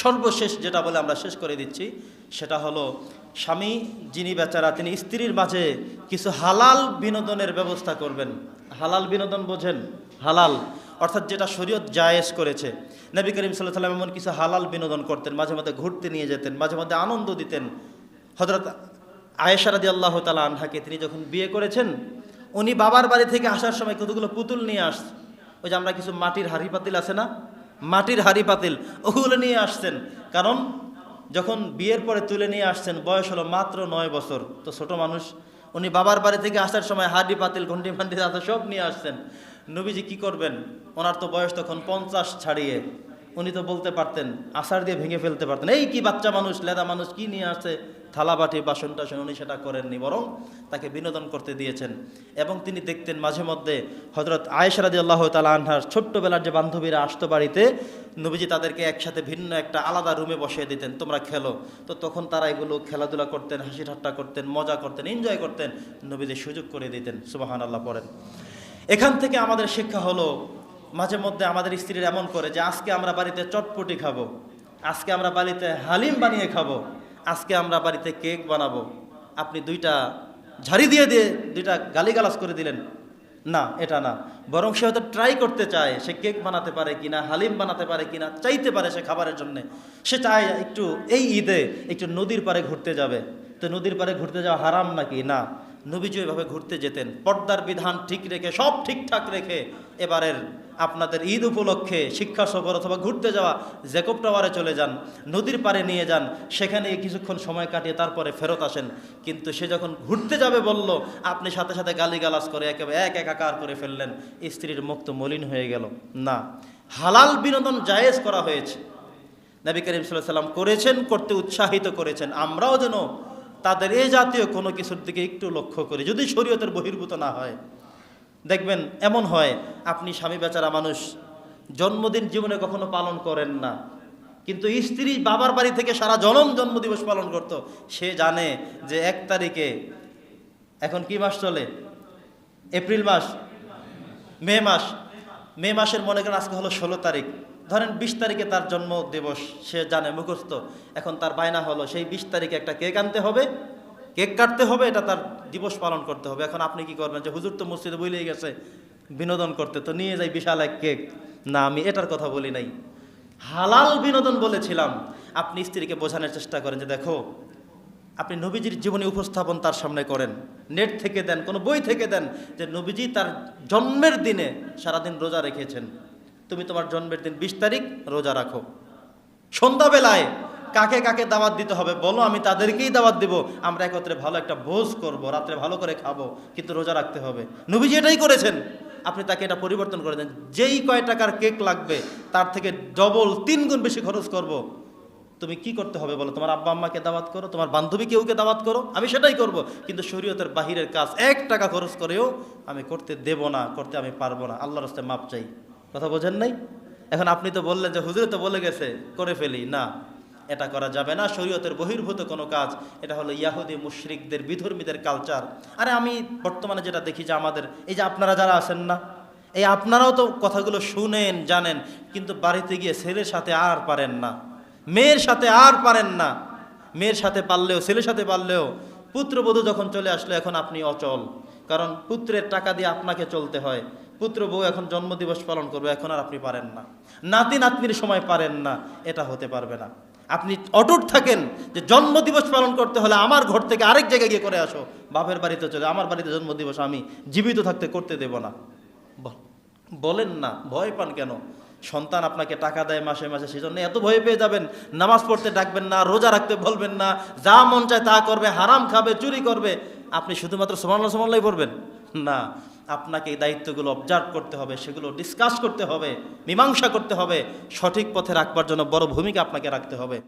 সর্বশেষ যেটা বলে আমরা শেষ করে দিচ্ছি, সেটা হলো স্বামী যিনি বেচারা, তিনি স্ত্রীর মাঝে কিছু হালাল বিনোদনের ব্যবস্থা করবেন। হালাল বিনোদন বোঝেন? হালাল। অর্থাৎ যেটা শরীয়ত জায়েজ করেছে। নবী করিম সাল্লাহ সাল্লাম এমন কিছু হালাল বিনোদন করতেন, মাঝে মাঝে ঘুরতে নিয়ে যেতেন, মাঝে মাঝে আনন্দ দিতেন। হজরত আয়েশারাদি আল্লাহ তালা আনহাকে তিনি যখন বিয়ে করেছেন, উনি বাবার বাড়ি থেকে আসার সময় কতগুলো পুতুল নিয়ে আস, ওই যে আমরা কিছু মাটির হাড়ি পাতিল আছে না মাটির হাড়ি পাতিল ওগুলো নিয়ে আসছেন। কারণ যখন বিয়ের পরে তুলে নিয়ে আসছেন, বয়স হলো মাত্র নয় বছর। তো ছোট মানুষ, উনি বাবার বাড়ি থেকে আসার সময় হাড়ি পাতিল, ঘন্টি ফান্টি আছে সব নিয়ে আসছেন। নবীজি কি করবেন? ওনার তো বয়স তখন পঞ্চাশ ছাড়িয়ে উনি তো বলতে পারতেন, আষাঢ় দিয়ে ভেঙে ফেলতে পারতেন। এই কি বাচ্চা মানুষ, লেদা মানুষ, কি নিয়ে আসছে? থালা বাটি, বাসন টাসন উনি সেটা করেননি, বরং তাকে বিনোদন করতে দিয়েছেন। এবং তিনি দেখতেন মাঝে মধ্যে হজরত আয়েশরাদি আল্লাহ তালা আনহার ছোট্টবেলার যে বান্ধবীরা আসতো বাড়িতে, নবীজি তাদেরকে একসাথে ভিন্ন একটা আলাদা রুমে বসিয়ে দিতেন, তোমরা খেলো। তো তখন তারা এগুলো খেলাধুলা করতেন হাসি ঠাট্টা করতেন, মজা করতেন এনজয় করতেন, নবীজি সুযোগ করে দিতেন সুবাহান আল্লাহ পড়েন। এখান থেকে আমাদের শিক্ষা হলো মাঝে মধ্যে আমাদের স্ত্রীর এমন করে যে, আজকে আমরা বাড়িতে চটপটি খাব, আজকে আমরা বাড়িতে হালিম বানিয়ে খাব, আজকে আমরা বাড়িতে কেক বানাবো। আপনি দুইটা ঝাড়ি দিয়ে দিয়ে দুইটা গালিগালাজ করে দিলেন। না, এটা না। বরং সে হয়তো ট্রাই করতে চায়, সে কেক বানাতে পারে কিনা, হালিম বানাতে পারে কিনা, চাইতে পারে সে খাবারের জন্য। সে চায় একটু এই ঈদে একটু নদীর পাড়ে ঘুরতে যাবে। তো নদীর পাড়ে ঘুরতে যাওয়া হারাম নাকি? না। নবীজি এভাবে ঘুরতে যেতেন। পর্দার বিধান ঠিক রেখে, সব ঠিকঠাক রেখে এবারের আপনাদের ঈদ উপলক্ষে শিক্ষা সফর অথবা ঘুরতে যাওয়া জ্যাকব টাওয়ারে চলে যান, নদীর পাড়ে নিয়ে যান, সেখানে কিছুক্ষণ সময় কাটিয়ে তারপরে ফেরত আসেন। কিন্তু সে যখন ঘুরতে যাবে বলল, আপনি সাথে সাথে গালিগালাজ করে একেবারে এক একাকার করে ফেললেন, স্ত্রীর মুখ তো মলিন হয়ে গেল। না, হালাল বিনোদন জায়েজ করা হয়েছে। নবী করিম সাল্লাহ সাল্লাম করেছেন, করতে উৎসাহিত করেছেন। আমরাও যেন তাদের এ জাতীয় কোনো কিছুর দিকে একটু লক্ষ্য করি, যদি শরীয়তের বহির্ভূত না হয়। দেখবেন, এমন হয়, আপনি স্বামী বেচারা মানুষ, জন্মদিন জীবনে কখনো পালন করেন না। কিন্তু স্ত্রী বাবার বাড়ি থেকে সারা জনম জন্মদিবস পালন করত। সে জানে যে এক তারিখে, এখন কি মাস চলে? এপ্রিল মাস? মে মাস? মে মাসের মনে করেন আজকে হলো ষোলো তারিখ। ধরেন বিশ তারিখে তার জন্ম দিবস সে জানে, মুখস্থ। এখন তার বায়না হলো, সেই বিশ তারিখে একটা কেক আনতে হবে কেক কাটতে হবে, এটা তার দিবস পালন করতে হবে। এখন আপনি কি করবেন যে, হুজুর তো মসজিদে বলেই গেছে, বিনোদন করতে। তো নিয়ে যাই বিশাল এক কেক। না, আমি এটার কথা বলি নাই। হালাল বিনোদন বলেছিলাম। আপনি স্ত্রীকে বোঝানোর চেষ্টা করেন যে, দেখো, আপনি নবীজির জীবনী উপস্থাপন তার সামনে করেন। নেট থেকে দেন, কোনো বই থেকে দেন যে, নবীজি তার জন্মের দিনে সারাদিন রোজা রেখেছেন। তুমি তোমার জন্মের দিন বিশ তারিখ রোজা রাখো। সন্ধ্যাবেলায় কাকে কাকে দাওয়াত দিতে হবে? বলো, আমি তাদেরকেই দাওয়াত দিব। আমরা একত্রে ভালো একটা ভোজ করব, রাত্রে ভালো করে খাব, কিন্তু রোজা রাখতে হবে। নবীজি এটাই করেছেন। আপনি তাকে এটা পরিবর্তন করে দেন। যেই কয় টাকার কেক লাগবে, তার থেকে ডবল তিন গুণ বেশি খরচ করব। তুমি কি করতে হবে বলো? তোমার আব্বা আম্মাকে দাওয়াত করো, তোমার বান্ধবী কেউকে দাওয়াত করো? আমি সেটাই করব। কিন্তু শরীয়তের বাহিরের কাজ, এক টাকা খরচ করেও আমি করতে দেব না, করতে আমি পারব না। আল্লাহর রাস্তায় মাপ চাই। কথা বোঝেন নাই? এখন আপনি তো বললেন যে, হুজুরে তো বলে গেছে, করে ফেলি। না। এটা করা যাবে না। শরীয়তের বহির্ভূত কোনো কাজ, এটা হলো ইয়াহুদি মুশরিকদের, বিধর্মীদের কালচার আরে আমি বর্তমানে যেটা দেখি যে আমাদের, এই যে আপনারা যারা আছেন না, এই আপনারাও তো কথাগুলো শুনেন, জানেন, কিন্তু বাড়িতে গিয়ে ছেলের সাথে আর পারেন না। মেয়ের সাথে আর পারেন না। মেয়ের সাথে পারলেও, ছেলের সাথে পারলেও, পুত্রবধূ যখন চলে আসলো, এখন আপনি অচল। কারণ পুত্রের টাকা দিয়ে আপনাকে চলতে হয়। পুত্র বউ এখন জন্মদিবস পালন করবে, এখন আর আপনি পারেন না। নাতি নাতনির সময় পারেন না, এটা হতে পারবে না। আপনি অটুট থাকেন যে জন্মদিবস পালন করতে হলে আমার ঘর থেকে আরেক জায়গায় গিয়ে করে আসো। বাপের বাড়িতে চলে আমার বাড়িতে জন্মদিবস, আমি জীবিত থাকতে করতে দেব না। বলেন না, ভয় পান কেন? সন্তান আপনাকে টাকা দেয় মাসে মাসে, সেজন্য এত ভয় পেয়ে যাবেন। নামাজ পড়তে ডাকবেন না, রোজা রাখতে বলবেন না। যা মন চায় তা করবে, হারাম খাবে, চুরি করবে। আপনি শুধুমাত্র সমাল্লা সমাল্লাই পড়বেন? না, আপনাকে এই দায়িত্বগুলো অবজার্ভ করতে হবে, সেগুলো ডিসকাস করতে হবে, মীমাংসা করতে হবে। সঠিক পথে রাখবার জন্য বড় ভূমিকা আপনাকে রাখতে হবে।